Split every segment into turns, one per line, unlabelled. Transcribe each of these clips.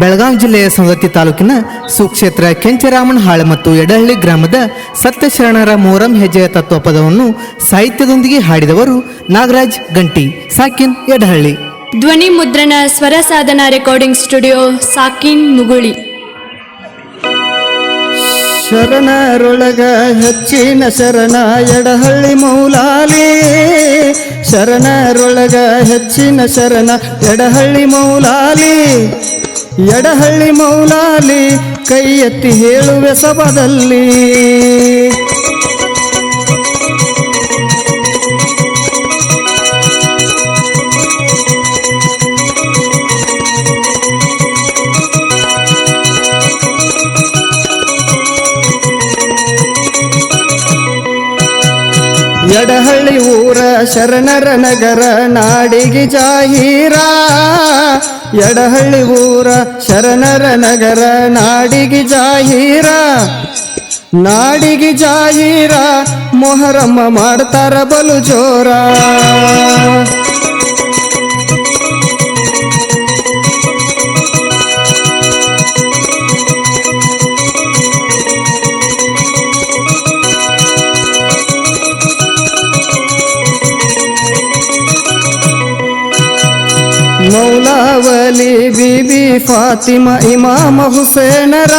ಬೆಳಗಾವಿ ಜಿಲ್ಲೆಯ ಸವದತ್ತಿ ತಾಲೂಕಿನ ಸುಕ್ಷೇತ್ರ ಕೆಂಚರಾಮನಹಾಳೆ ಮತ್ತು ಎಡಹಳ್ಳಿ ಗ್ರಾಮದ ಸತ್ಯಶರಣರ ಮೋರಂ ಹೆಜ್ಜೆಯ ತತ್ವಪದವನ್ನು ಸಾಹಿತ್ಯದೊಂದಿಗೆ ಹಾಡಿದವರು ನಾಗರಾಜ್ ಗಂಟಿ, ಸಾಕಿನ್ ಎಡಹಳ್ಳಿ.
ಧ್ವನಿ ಮುದ್ರಣ ಸ್ವರ ಸಾಧನ ರೆಕಾರ್ಡಿಂಗ್ ಸ್ಟುಡಿಯೋ, ಸಾಕಿನ್ ಮುಗುಳಿ.
ಶರಣರೊಳಗ ಹೆಚ್ಚಿನ ಶರಣ ಎಡಹಳ್ಳಿ ಮೌಲಾಲಿ. ಶರಣರೊಳಗ ಹೆಚ್ಚಿನ ಶರಣ ಎಡಹಳ್ಳಿ ಮೌಲಾಲಿ. ಎಡಹಳ್ಳಿ ಮೌಲಾಲಿ ಕೈ ಎತ್ತಿ ಹೇಳುವೆ ಸಭದಲ್ಲಿ. ಎಡಹಳ್ಳಿ ಊರ ಶರಣರ ನಗರ, ನಾಡಿಗೆ ಜಾಹೀರ. ಎಡಹಳ್ಳಿ ಊರ ಶರಣರ ನಗರ, ನಾಡಿಗೆ ಜಾಹೀರ. ನಾಡಿಗೆ ಜಾಹೀರ, ಮೊಹರಮ್ಮ ಮಾಡ್ತಾರ ಬಲು ಜೋರ. ಮೌಲಾವಲಿ ಬಿಬಿ ಫಾತಿಮ ಇಮಾಮ ಹುಸೇನರ.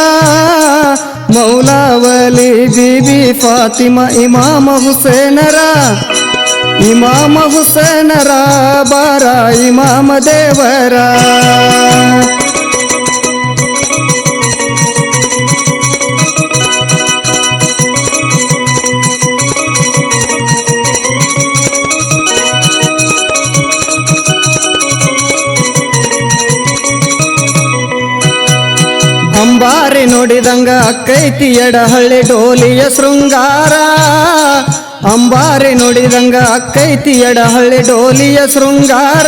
ಮೌಲಾವಲಿ ಬಿಬಿ ಫಾತಿಮ ಇಮಾಮ ಹುಸೇನರ. ಇಮಾಮ ಹುಸೇನರ, ಬಾರ ಇಮಾಮ ದೇವರ. ನೋಡಿದಂಗ ಅಕ್ಕೈತಿ ಎಡಹಳ್ಳಿ ಡೋಲಿಯ ಶೃಂಗಾರ. ಅಂಬಾರಿ ನೋಡಿದಂಗ ಅಕ್ಕೈತಿ ಎಡಹಳ್ಳಿ ಡೋಲಿಯ ಶೃಂಗಾರ.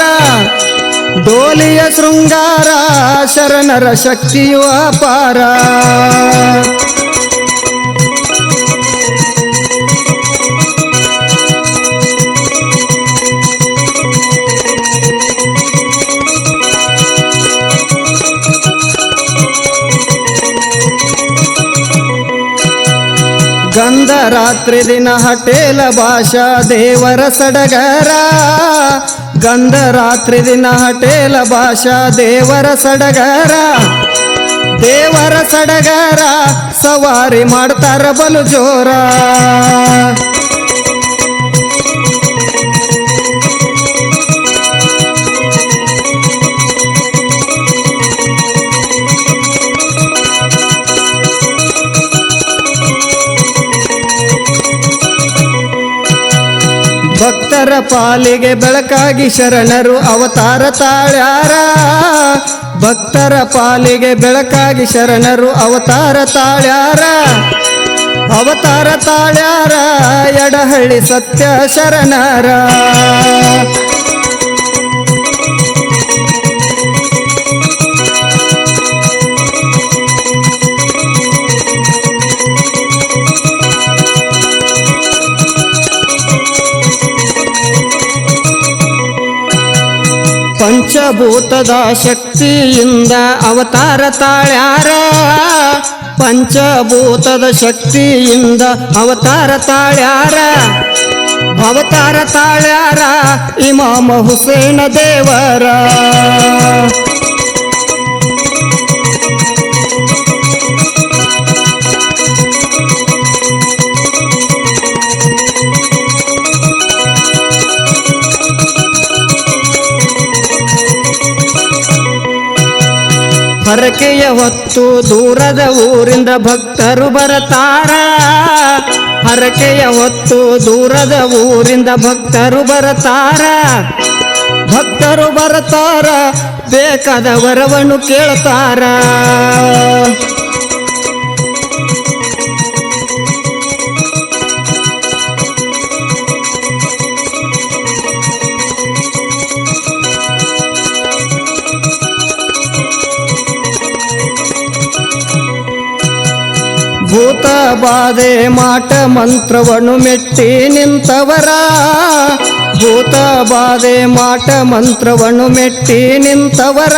ಡೋಲಿಯ ಶೃಂಗಾರ, ಶರಣರ ಶಕ್ತಿಯು ಅಪಾರ. ರಾತ್ರಿ ದಿನ ಹಟೇಲ ಭಾಷಾ ದೇವರ ಸಡಗರ. ಗಂಧ ರಾತ್ರಿ ದಿನ ಹಟೇಲ ಭಾಷಾ ದೇವರ ಸಡಗರ. ದೇವರ ಸಡಗರ ಸವಾರಿ ಮಾಡ್ತಾರ ಬಲು ಜೋರ. ಭಕ್ತರ ಪಾಲಿಗೆ ಬೆಳಕಾಗಿ ಶರಣರು ಅವತಾರ ತಾಳ್ಯಾರ. ಭಕ್ತರ ಪಾಲಿಗೆ ಬೆಳಕಾಗಿ ಶರಣರು ಅವತಾರ ತಾಳ್ಯಾರ. ಅವತಾರ ತಾಳ್ಯಾರ ಎಡಹಳ್ಳಿ ಸತ್ಯ ಶರಣರ. ಪಂಚಭೂತದ ಶಕ್ತಿಯಿಂದ ಅವತಾರ ತಾಳ್ಯಾರ. ಪಂಚಭೂತದ ಶಕ್ತಿಯಿಂದ ಅವತಾರ ತಾಳ್ಯಾರ. ಅವತಾರ ತಾಳ್ಯಾರ ಇಮಾಮ ಹುಸೇನ ದೇವರ. ಹರಕೆಯ ಹೊತ್ತು ದೂರದ ಊರಿಂದ ಭಕ್ತರು ಬರತಾರ. ಹರಕೆಯ ಹೊತ್ತು ದೂರದ ಊರಿಂದ ಭಕ್ತರು ಬರತಾರ. ಭಕ್ತರು ಬರತಾರ ಬೇಕಾದ ವರವನ್ನು ಕೇಳ್ತಾರ. ಭೂತ ಬಾಧೆ ಮಾಟ ಮಂತ್ರವನ್ನು ಮೆಟ್ಟಿ ನಿಂತವರ. ಭೂತ ಬಾಧೆ ಮಾಟ ಮಂತ್ರವನ್ನು ಮೆಟ್ಟಿ ನಿಂತವರ.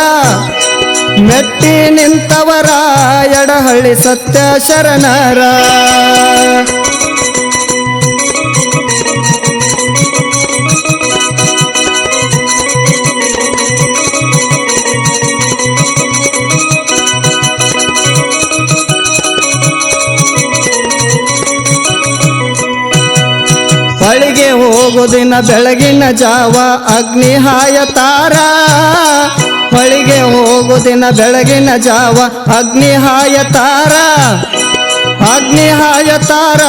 ಮೆಟ್ಟಿ ನಿಂತವರ, ಎಡಹಳ್ಳಿ ಸತ್ಯ ಶರಣರ. ಹೋಗುದಿನ ಬೆಳಗಿನ ಜಾವ ಅಗ್ನಿ ಹಾಯತಾರ. ಹೊಳಿಗೆ ಹೋಗುದಿನ ಬೆಳಗಿನ ಜಾವ ಅಗ್ನಿ ಹಾಯತಾರ. ಅಗ್ನಿ ಹಾಯತಾರ,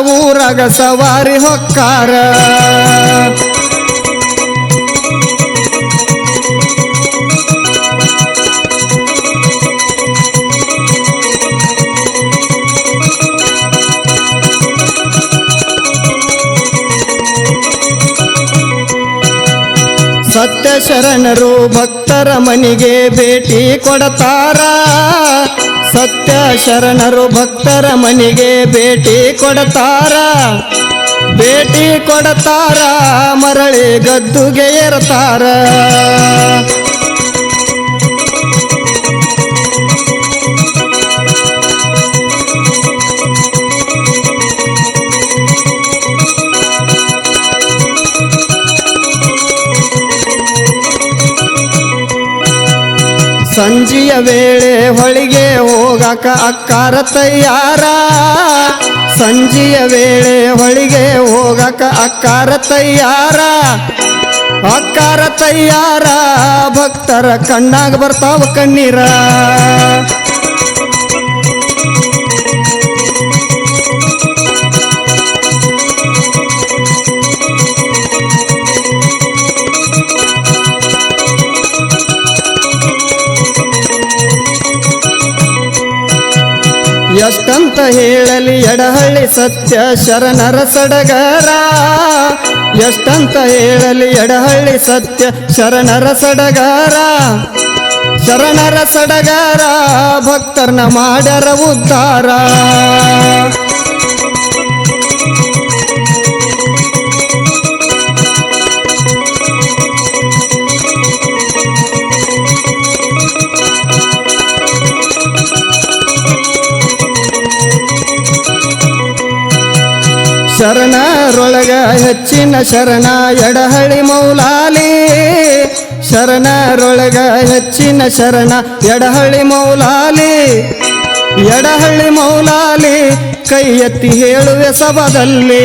ಊರಾಗ ಸವಾರಿ ಹೊಕ್ಕಾರ. ಶರಣರು ಭಕ್ತರ ಮನೆಗೆ ಭೇಟಿ ಕೊಡತಾರ. ಸತ್ಯ ಶರಣರು ಭಕ್ತರ ಮನೆಗೆ ಭೇಟಿ ಕೊಡತಾರ. ಭೇಟಿ ಕೊಡತಾರ, ಮರಳಿ ಗದ್ದುಗೆ ಏರ್ತಾರ. ಸಂಜೆಯ ವೇಳೆ ಹೊಳಿಗೆ ಹೋಗಕ ಅಕ್ಕಾರ ತಯಾರ. ಸಂಜೆಯ ವೇಳೆ ಹೊಳಿಗೆ ಹೋಗಕ ಅಕ್ಕಾರ ತಯಾರ. ಅಕ್ಕಾರ ತಯಾರ, ಭಕ್ತರ ಕಣ್ಣಾಗ ಬರ್ತಾವ ಕಣ್ಣೀರ. ಎಷ್ಟಂತ ಹೇಳಲಿ ಎಡಹಳ್ಳಿ ಸತ್ಯ ಶರಣರ ಸಡಗರ. ಎಷ್ಟಂತ ಹೇಳಲಿ ಎಡಹಳ್ಳಿ ಸತ್ಯ ಶರಣರ ಸಡಗರ. ಶರಣರ ಸಡಗರ ಭಕ್ತರ್ನ ಮಾಡರ ಉದ್ಧಾರ. ಶರಣರೊಳಗ ಹೆಚ್ಚಿನ ಶರಣ ಎಡಹಳ್ಳಿ ಮೌಲಾಲಿ. ಶರಣರೊಳಗ ಹೆಚ್ಚಿನ ಶರಣ ಎಡಹಳ್ಳಿ ಮೌಲಾಲಿ. ಎಡಹಳ್ಳಿ ಮೌಲಾಲಿ ಕೈ ಎತ್ತಿ ಹೇಳುವೆ ಸಭದಲ್ಲಿ.